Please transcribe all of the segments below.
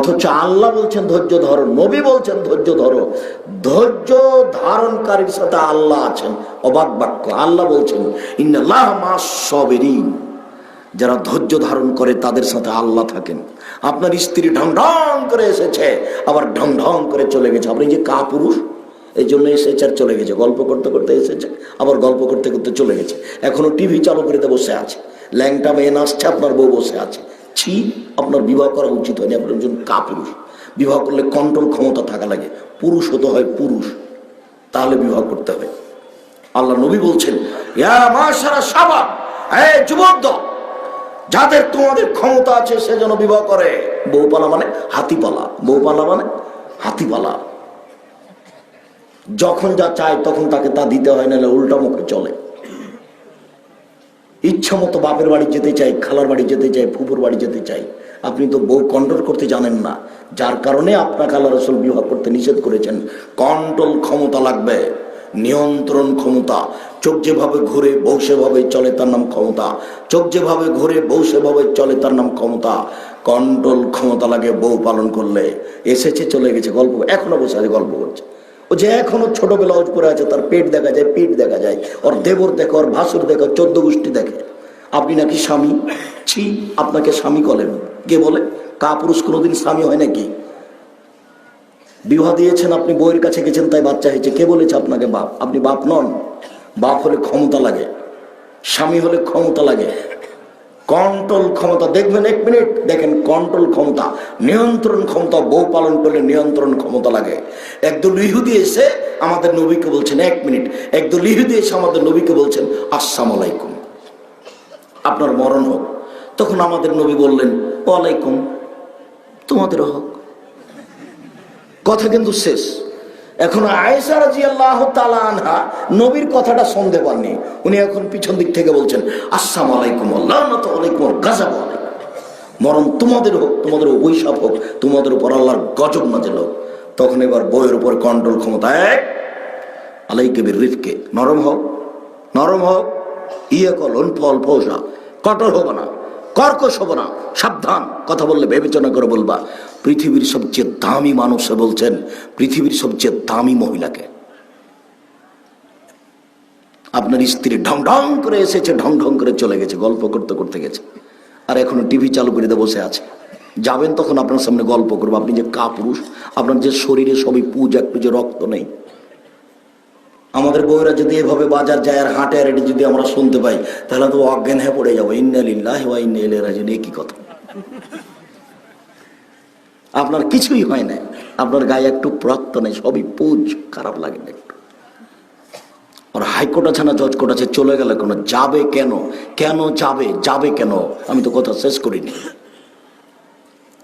অথচ আল্লাহ বলছেন, ধৈর্য ধরো, নবী বলছেন, ধৈর্য ধরো। ধৈর্য ধারণকারীর সাথে আল্লাহ আছেন, অবাক বাক্য। আল্লাহ বলছেন সবেরিন যারা ধৈর্য ধারণ করে, তাদের সাথে আল্লাহ থাকেন। আপনার স্ত্রী ঢং ঢং করে এসেছে, আবার ঢং ঢং করে চলে গেছে। আপনি যে কা পুরুষ এই জন্য এসেছে আর চলে গেছে। গল্প করতে করতে এসেছে, আবার গল্প করতে করতে চলে গেছে। এখনও টিভি চালু করে বসে আছে। ল্যাংটা মেয়ে নাচছে, আপনার বউ বসে আছে। ছি, আপনার বিবাহ করা উচিত হয়নি। আপনার একজন কা পুরুষ বিবাহ করলে কন্ট্রোল ক্ষমতা থাকা লাগে। পুরুষ হতে হয় পুরুষ। তাহলে বিবাহ করতে হবে। আল্লাহ নবী বলছেন যাদের তোমাদের ক্ষমতা আছে, সে যেন বিবাহ করে। বউপালা মানে হাতিপালা। বউপালা মানে হাতিপালা। যখন যা চায়, তখন তাকে তা দিতে হয়, নাহলে উল্টা মুখে চলে। ইচ্ছা মতো বাপের বাড়ি যেতে চাই, খালার বাড়ি যেতে চাই ফুপুর বাড়ি যেতে চাই। আপনি তো বউ কন্ট্রোল করতে জানেন না। যার কারণে আপনাকে আল্লাহ রসুল বিবাহ করতে নিষেধ করেছেন। কন্ট্রোল ক্ষমতা লাগবে, নিয়ন্ত্রণ ক্ষমতা। চোখ যেভাবে ঘুরে বউ সেভাবে চলে, তার নাম ক্ষমতা। চোখ যেভাবে ঘুরে বউ সেভাবে চলে, তার নাম ক্ষমতা। কন্ট্রোল ক্ষমতা লাগে বউ পালন করলে। এসেছে, চলে গেছে, গল্প। এখনও বসে আছে, গল্প করছে। ও যে এখনও ছোট ব্লাউজ পরে আছে, তার পেট দেখা যায় পিঠ দেখা যায়। ওর দেবর দেখে, ওর ভাসুর দেখে চোদ্দ গোষ্ঠী দেখে। আপনি নাকি স্বামী? ছি, আপনাকে স্বামী বলেন কে বলে? কা পুরুষ কোনোদিন স্বামী হয় নাকি? বিবাহ দিয়েছেন, আপনি বইয়ের কাছে গেছেন, তাই বাচ্চা হয়েছে। কে বলেছে আপনাকে বাপ? আপনি বাপ নন। বাপ হলে ক্ষমতা লাগে। স্বামী হলে ক্ষমতা লাগে। কন্ট্রোল ক্ষমতা, দেখবেন এক মিনিট দেখেন কন্ট্রোল ক্ষমতা, নিয়ন্ত্রণ ক্ষমতা, বউ পালন করলে নিয়ন্ত্রণ ক্ষমতা লাগে। একদল ইহুদি এসে আমাদের নবীকে বলছেন, এক মিনিট একদল ইহুদি এসে আমাদের নবীকে বলছেন, আসসালাম আলাইকুম। আপনার মরণ হোক। তখন আমাদের নবী বললেন, ওয়ালাইকুম, তোমাদেরও হোক। কথা কিন্তু শেষ। এখন আয়েশা রাজি আল্লাহ আনহা নবীর কথাটা শুনতে পাননি। উনি এখন পিছন দিক থেকে বলছেন, আসসালাম আলাইকুম আল্লাহ আলাইকুম গাজাব আলাইকুম। মরণ তোমাদের হোক, তোমাদের অভিশাপ হোক, তোমাদের উপর আল্লাহর গজব নাজেল হোক। তখন এবার বইয়ের উপর কন্ট্রোল ক্ষমতা এক। আলাইকে বির রিফকে নরম হোক নরম হোক ইয়ে কলন ফল ফৌসা, কঠোর হব না। কর্কশ হব না, সাবধান, কথা বললে বিবেচনা করে বলবা, পৃথিবীর সবচেয়ে দামি মানুষে বলছেন, পৃথিবীর সবচেয়ে দামি মহিলাকে। আপনার স্ত্রী ঢং ঢং করে এসেছে, ঢং ঢং করে চলে গেছে, গল্প করতে করতে গেছে। আর এখনও টিভি চালু করে বসে আছে। যাবেন তখন আপনার সামনে গল্প করব, আপনি যে কা পুরুষ আপনার যে শরীরে সবই পুজ একটু যে রক্ত নেই। আমাদের বউরা যদি এভাবে বাজার যায় আর হাঁটে আর এটি যদি আমরা শুনতে পাই, তাহলে তো অজ্ঞান হয়ে পড়ে যাব। ইন্নালিল্লাহ ওয়া ইন্না ইলাইহি একই কথা? আপনার কিছুই হয় না আপনার গায়ে একটু রক্ত নেই, সবই পুজ, খারাপ লাগে না একটু। আর হাইকোর্ট আছে না, জজ কোর্ট আছে, চলে গেলে কোনো যাবে কেন? কেন যাবে? যাবে কেন? আমি তো কথা শেষ করিনি।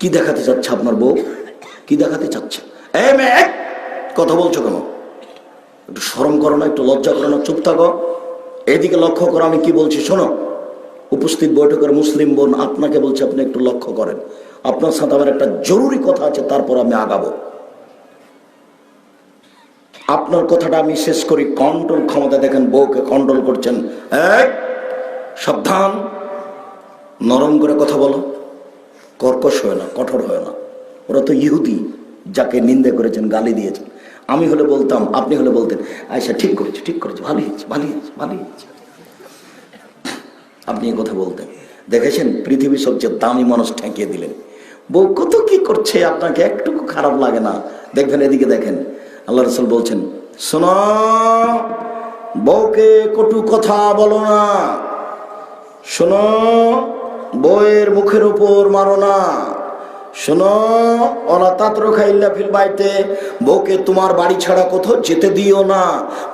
কি দেখাতে চাচ্ছে আপনার বউ? কি দেখাতে চাচ্ছে? এ কথা বলছো কেন? একটু সরম করো না, একটু লজ্জা করো না, চুপ থাকো। এদিকে লক্ষ্য করো, আমি কি বলছি, শোনো। উপস্থিত বৈঠকের মুসলিম বোন আপনাকে বলছে, আপনি একটু লক্ষ্য করেন। আপনার সাথে আমার একটা জরুরি কথা আছে, তারপর আমি আগাবো। আপনার কথাটা আমি শেষ করি, কন্ট্রোল ক্ষমতা দেখেন, বউকে কন্ট্রোল করছেন। সাবধান। নরম করে কথা বলো। কর্কশ হয় না, কঠোর হয় না। ওরা তো ইহুদি, যাকে নিন্দে করেছেন, গালি দিয়েছেন। আমি হলে বলতাম, আপনি হলে বলতেন আয়সা ঠিক করেছে ঠিক করেছে, ভালোই হয়েছে ভালোই হয়েছে ভালোই হয়েছে। আপনি কথা বলতেন। দেখেছেন, পৃথিবীর সবচেয়ে দামি মানুষ ঠেকিয়ে দিলেন। বউ কত কি করছে, আপনাকে একটুকু খারাপ লাগে না। দেখবেন, এদিকে দেখেন, আল্লাহ রসুল বলছেন, শোনো, বউকে কটু কথা বলো না। শোনো, বউয়ের মুখের উপর মারো না। শোনো, ওরা তাঁতর খাইল্লা ফিল বাড়িতে বউকে তোমার বাড়ি ছাড়া কোথাও যেতে দিও না,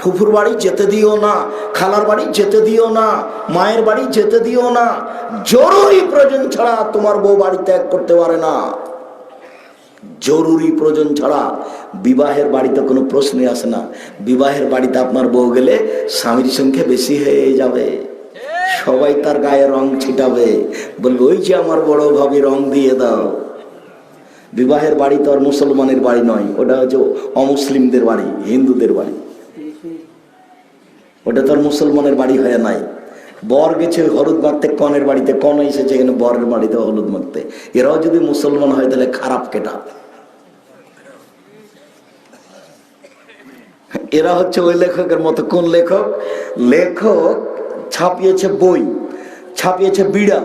ফুফুর বাড়ি যেতে দিও না, খালার বাড়ি যেতে দিও না, মায়ের বাড়ি যেতে দিও না, জরুরি প্রয়োজন ছাড়া তোমার বউ বাড়ি ত্যাগ করতে পারে না। জরুরি প্রয়োজন ছাড়া বিবাহের বাড়িতে কোনো প্রশ্নই আসে না। বিবাহের বাড়িতে আপনার বউ গেলে স্বামীর সংখ্যা বেশি হয়ে যাবে। সবাই তার গায়ে রং ছিটাবে। বলবে, ওই যে আমার বড় ভাবি রং দিয়ে দাও। বিবাহের বাড়ি তো আর মুসলমানের বাড়ি নয়, ওটা হচ্ছে অমুসলিমদের বাড়ি, হিন্দুদের বাড়ি। ওটা তো আর মুসলমানের বাড়ি হয়ে নাই। বর গেছে হলুদ মারতে, কনের বাড়িতে, কন এসেছে এখানে বরের বাড়িতে হলুদ মারতে। এরাও যদি মুসলমান হয় তাহলে খারাপ কেটা? এরা হচ্ছে ওই লেখকের মতো, কোন লেখক? লেখক ছাপিয়েছে বই, ছাপিয়েছে বিড়াল।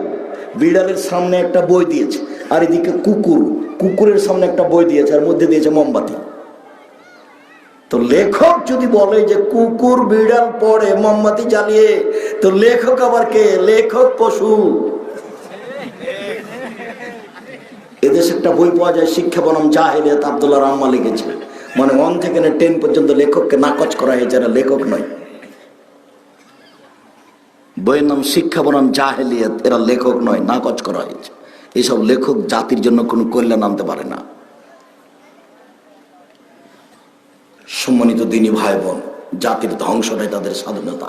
বিড়ালের সামনে একটা বই দিয়েছে। আর এদিকে কুকুর, কুকুরের সামনে একটা বই দিয়েছে, আর মধ্যে দিয়েছে মোমবাতি। তো লেখক যদি বলে যে কুকুর বিড়াল পড়ে, মোমবাতি জ্বালিয়ে, তো লেখক আবার কে? লেখক পশু। এদেশে একটা বই পাওয়া যায়, শিক্ষা বনাম জাহেলিয়াত আব্দুল্লাহ রহমান লিখেছে মানে ওয়ান থেকে টেন পর্যন্ত লেখককে নাকচ করা হয়েছে, এরা লেখক নয়। বইয়ের নাম শিক্ষা বনাম জাহেলিয়াত, এরা লেখক নয়, নাকচ করা হয়েছে। এইসব লেখক জাতির জন্য কোনো কল্যাণ আনতে পারে না। সম্মানিত দিনী ভাই বোন জাতির ধ্বংসটাই তাদের স্বাধীনতা।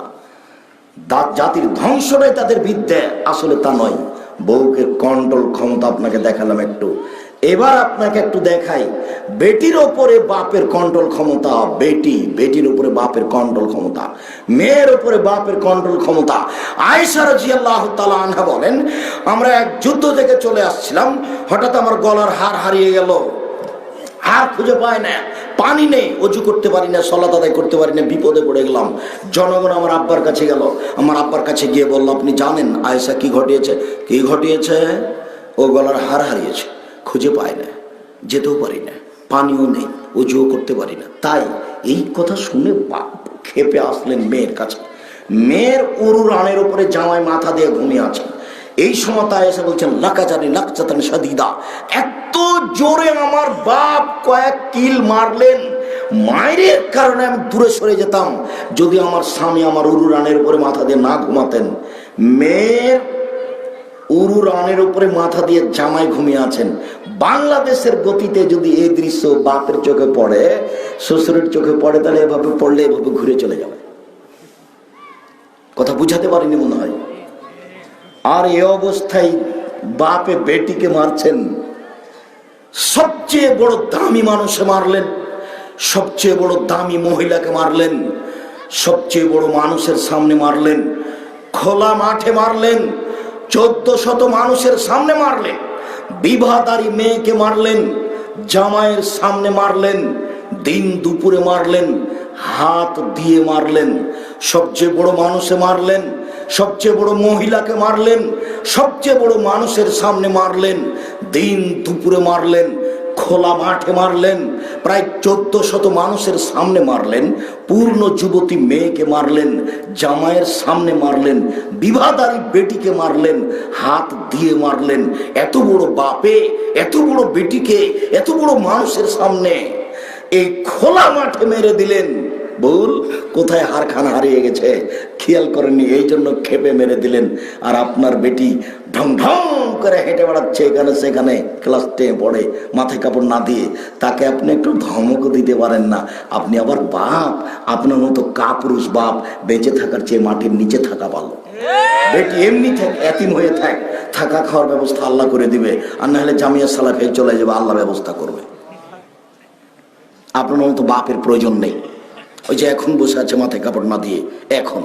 জাতির ধ্বংসটাই তাদের বিদ্যা। আসলে তা নয়। বউকে কন্ট্রোল ক্ষমতা আপনাকে দেখালাম একটু। এবার আপনাকে একটু দেখাই, বেটির ওপরে বাপের কন্ট্রোল ক্ষমতা, বেটি, বেটির উপরে বাপের কন্ট্রোল ক্ষমতা, মেয়ের উপরে বাপের কন্ট্রোল ক্ষমতা। আয়েশা রাজিয়াল্লাহু তাআলা আনহা বলেন, আমরা এক যুদ্ধ থেকে চলে আসছিলাম, হঠাৎ আমার গলার হার হারিয়ে গেল। হার খুঁজে পায় না, পানি নেই, অজু করতে পারি না সলাত আদায় করতে পারি না, বিপদে পড়ে গেলাম। জনগণ আমার আব্বার কাছে গেল, আমার আব্বার কাছে গিয়ে বলল, আপনি জানেন আয়েশা কি ঘটিয়েছে? কি ঘটিয়েছে? ও গলার হার হারিয়েছে। খুঁজে পায় না, যেতেও পারি না, পানিও নেই, অজুও করতে পারি না। তাই এই কথা শুনে খেপে আসলেন মেয়ের কাছে। মেয়ের উরু রানের উপরে জামায় মাথা দিয়ে ঘুমিয়ে আছেন এই সময় এসে বলছেন লাকাচারি লাকচাতান সাদিদা, এত জোরে আমার বাপ কয়েক কিল মারলেন। মায়ের কারণে আমি দূরে সরে যেতাম। যদি আমার স্বামী আমার উরু রানের উপরে মাথা দিয়ে না ঘুমাতেন, মেয়ের উরু রানের উপরে মাথা দিয়ে জামাই ঘুমিয়ে আছেন। বাংলাদেশের গতিতে যদি এই দৃশ্য বাপের চোখে পড়ে, শ্বশুরের চোখে পড়ে, তাহলে এভাবে পড়লে এভাবে ঘুরে চলে যাবে। কথা বুঝাতে পারিনি মনে হয়। আর এ অবস্থায় বাপে বেটিকে মারছেন। সবচেয়ে বড় দামি মানুষে মারলেন। সবচেয়ে বড় দামি মহিলাকে মারলেন। সবচেয়ে বড় মানুষের সামনে মারলেন। খোলা মাঠে মারলেন। চোদ্দ শত মানুষের সামনে মারলেন। বিবাহদারী মেয়েকে মারলেন, জামাইয়ের সামনে মারলেন, দিন দুপুরে মারলেন, হাত দিয়ে মারলেন, সবচেয়ে বড় মানুষে মারলেন, সবচেয়ে বড় মহিলাকে মারলেন, সবচেয়ে বড় মানুষের সামনে মারলেন, দিন দুপুরে মারলেন, খোলা মাঠে মারলেন প্রায় চোদ্দ শত মানুষের সামনে মারলেন, পূর্ণ যুবতী মেয়েকে মারলেন জামায়ের সামনে মারলেন, বিবাহদারী বেটিকে মারলেন, হাত দিয়ে মারলেন। এত বড় বাপে, এত বড় বেটিকে, এত বড় মানুষের সামনে এই খোলা মাঠে মেরে দিলেন। বল কোথায় হারখানা হারিয়ে গেছে? খেয়াল করেননি, এই জন্য খেপে মেরে দিলেন। আর আপনার বেটি ঢং ঢং করে হেঁটে বেড়াচ্ছে এখানে সেখানে, ক্লাস টেনে পড়ে, মাথায় কাপড় না দিয়ে। তাকে আপনি একটু ধমক দিতে পারেন না। আপনি আবার বাপ, আপনার মতো কাপুরুষ বাপ, বেঁচে থাকার চেয়ে মাটির নিচে থাকা ভালো। বেটি এমনি থাক, এতিম হয়ে থাক, থাকা খাওয়ার ব্যবস্থা আল্লাহ করে দিবে। আর না হলে জামিয়া সালাফে চলে যাবে, আল্লাহ ব্যবস্থা করবে। আপনার মতো বাপের প্রয়োজন নেই। ওই যে এখন বসে আছে মাথায় কাপড় না দিয়ে, এখন।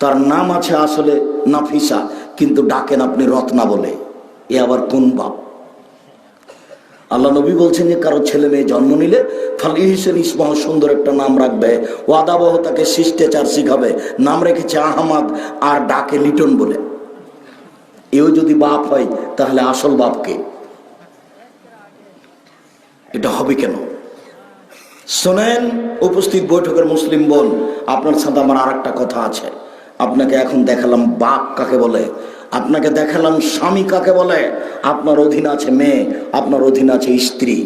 তার নাম আছে আসলে নাফিসা, কিন্তু ডাকেন আপনি রত্না বলে। এ আবার কোন বাপ? আল্লাহ নবী বলছেন যে, কারও ছেলে মেয়ে জন্ম নিলে ফালি হিসেন ইসমাহ সুন্দর একটা নাম রাখবে। ওয়াদাবহ তাকে শিষ্টাচার শিখাবে। নাম রেখেছে আহমাদ, আর ডাকে লিটন বলে। এও যদি বাপ হয়, তাহলে আসল বাপকে? এটা হবে কেন? শোনেন, উপস্থিত বৈঠকের মুসলিম বোন, আপনার সাথে আমার আর একটা কথা আছে। আপনাকে এখন দেখালাম বাপ কাকে বলে, আপনাকে দেখালাম স্বামী কাকে বলে, আপনার অধীন আছে মেয়ে, আপনার অধীন আছে স্ত্রী।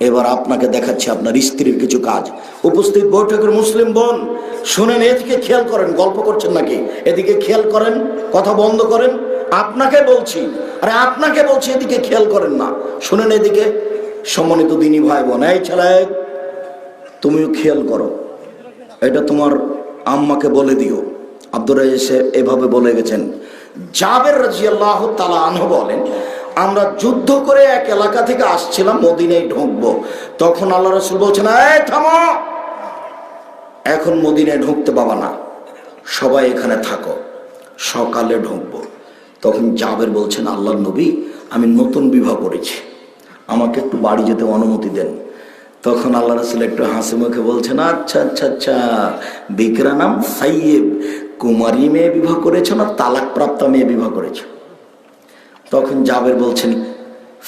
এবার আপনাকে দেখাচ্ছি আপনার স্ত্রীর কিছু কাজ। উপস্থিত বৈঠকের মুসলিম বোন, শোনেন, এদিকে খেয়াল করেন, গল্প করছেন নাকি? এদিকে খেয়াল করেন, কথা বন্ধ করেন। আপনাকে বলছি, আরে আপনাকে বলছি, এদিকে খেয়াল করেন না। শুনেন, এদিকে সম্মানিত দিনী ভাই বোন, এই ছেলে তুমিও খেয়াল করো। এটা তোমার আম্মাকে বলে দিও। আব্দুর এসে এভাবে বলে গেছেন। জাবের রাজিয়াল্লাহ তালা আনহ বলেন, আমরা যুদ্ধ করে এক এলাকা থেকে আসছিলাম, মদিনায় ঢুকবো। তখন আল্লাহ রসুল বলছেন থামো! এখন মদিনায় ঢুকতে পাবা না। সবাই এখানে থাকো। সকালে ঢুকবো। তখন জাবের বলছেন আল্লাহ নবী, আমি নতুন বিবাহ করেছি। আমাকে একটু বাড়ি যেতে অনুমতি দেন। তখন আল্লাহ রসুল একটু হাসি মুখে বলছেন আচ্ছা আচ্ছা আচ্ছা বিকরা নাম সাইয়েব, কুমারী মেয়ে বিবাহ করেছ না তালাক প্রাপ্ত মেয়ে বিবাহ করেছ? তখন জাবের বলছেন,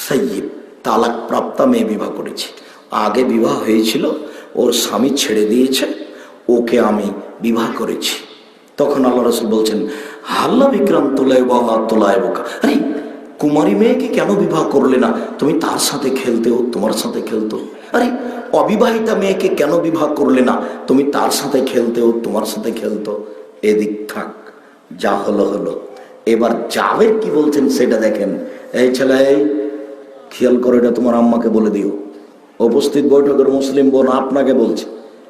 সাইয়েব তালাক প্রাপ্তা মেয়ে বিবাহ করেছি। আগে বিবাহ হয়েছিল, ওর স্বামী ছেড়ে দিয়েছে, ওকে আমি বিবাহ করেছি। তখন আল্লাহ রসুল বলছেন, হাল্লা বিক্রাম তোলায় বাবা তোলায় বোকা। আরে, কুমারী মেয়েকে কেন বিবাহ করলে না? তুমি তার সাথে খেলতেও তোমার সাথে খেলতো। আরে, অবিবাহিতা মেয়েকে কেন বিবাহ করলে না? তুমি তার সাথে খেলতেও, তোমার সাথে খেলতো। এদিক থাক, যা হলো হলো। এবার জাবের কি বলছেন সেটা দেখেন। এই ছেলে খেয়াল করে এটা তোমার আম্মাকে বলে দিও। উপস্থিত বৈঠকের মুসলিম বোন আপনাকে বলছে।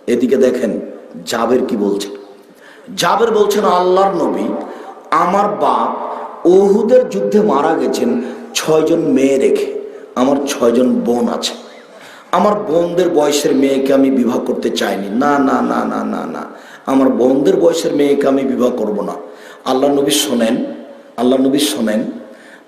এদিকে দেখেন, জাবের কি বলছে। জাবের বলছেন, আল্লাহর নবী, আমার বাপ ওহুদের যুদ্ধে মারা গেছেন ছয়জন মেয়ে রেখে। আমার ছয়জন বোন আছে। আমার বোনদের বয়সের মেয়েকে আমি বিবাহ করতে চাইনি। না না না না না না। আমার বোনদের বয়সের মেয়েকে আমি বিবাহ করব না। আল্লাহ নবী শোনেন আল্লাহ নবী শোনেন,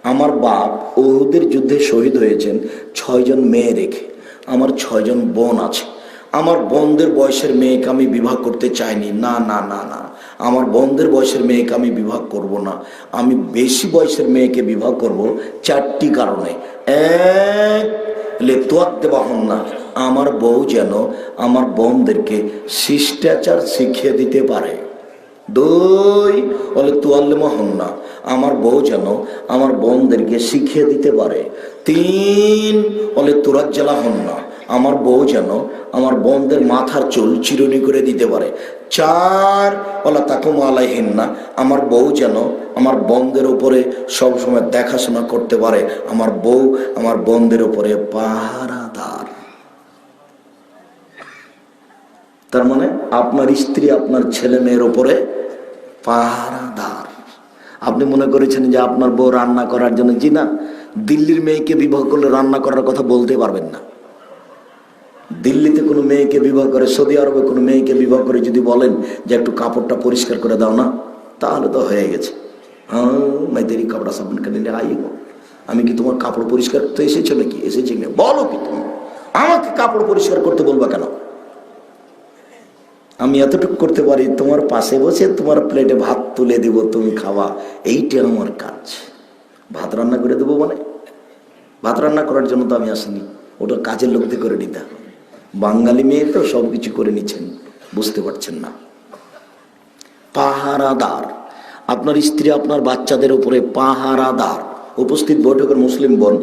আমার বাপ ওহুদের যুদ্ধে শহীদ হয়েছেন ছয়জন মেয়ে রেখে। আমার ছয়জন বোন আছে। আমার বোনদের বয়সের মেয়েকে আমি বিবাহ করতে চাইনি। না না না না। আমার বোনদের বয়সের মেয়েকে আমি বিবাহ করব না। আমি বেশি বয়সের মেয়েকে বিবাহ করব চারটি কারণে। এক লেতোয়াত দেওয়া হন না। আমার বউ যেন আমার বোনদেরকে শিষ্টাচার শিখিয়ে দিতে পারে। দই বলে তুয়াল্লে হন না। আমার বউ যেন আমার বোনদেরকে শিখিয়ে দিতে পারে। তিন বলে তুরাজ্জালা হন না। আমার বউ যেন আমার বোনদের মাথার চুল চিরুনি করে দিতে পারে। চার বলা তাকুম আলাইহীন না আমার বউ যেন আমার বন্ধের উপরে সবসময় দেখাশোনা করতে পারে। আমার বউ আমার বন্ধের উপরে পাহারাদার। তার মানে আপনার স্ত্রী আপনার ছেলে মেয়ের উপরে পাহারাদার। আপনি মনে করেছেন যে আপনার বউ রান্না করার জন্য জি না দিল্লির মেয়েকে বিবাহ করলে রান্না করার কথা বলতে পারবেন না। দিল্লিতে কোনো মেয়েকে বিবাহ করে, সৌদি আরবে কোনো মেয়েকে বিবাহ করে যদি বলেন যে একটু কাপড়টা পরিষ্কার করে দাও না, তাহলে তো হয়ে গেছে। হ্যাঁ মেয়েদেরই কাপড়া সাবান কেনে আই আমি কি তোমার কাপড় পরিষ্কার করতে এসেছ নাকি? এসেছি না। বলো কি তুমি? আমাকে কাপড় পরিষ্কার করতে বলব কেন? আমি এতটুকু করতে পারি, তোমার পাশে বসে তোমার প্লেটে ভাত তুলে দেব, তুমি খাওয়া। এইটা আমার কাজ। ভাত রান্না করে দেবো মানে? ভাত রান্না করার জন্য তো আমি আসিনি। ওটা কাজের লোকদের করে নিতে হবে। বাঙালি মেয়ে তো সব কিছু করে নিচ্ছেন, বুঝতে পারছেন না। পাহারাদার, আপনার স্ত্রী আপনার বাচ্চাদের উপরে পাহারাদার। উপস্থিত বৈঠকের মুসলিম বোন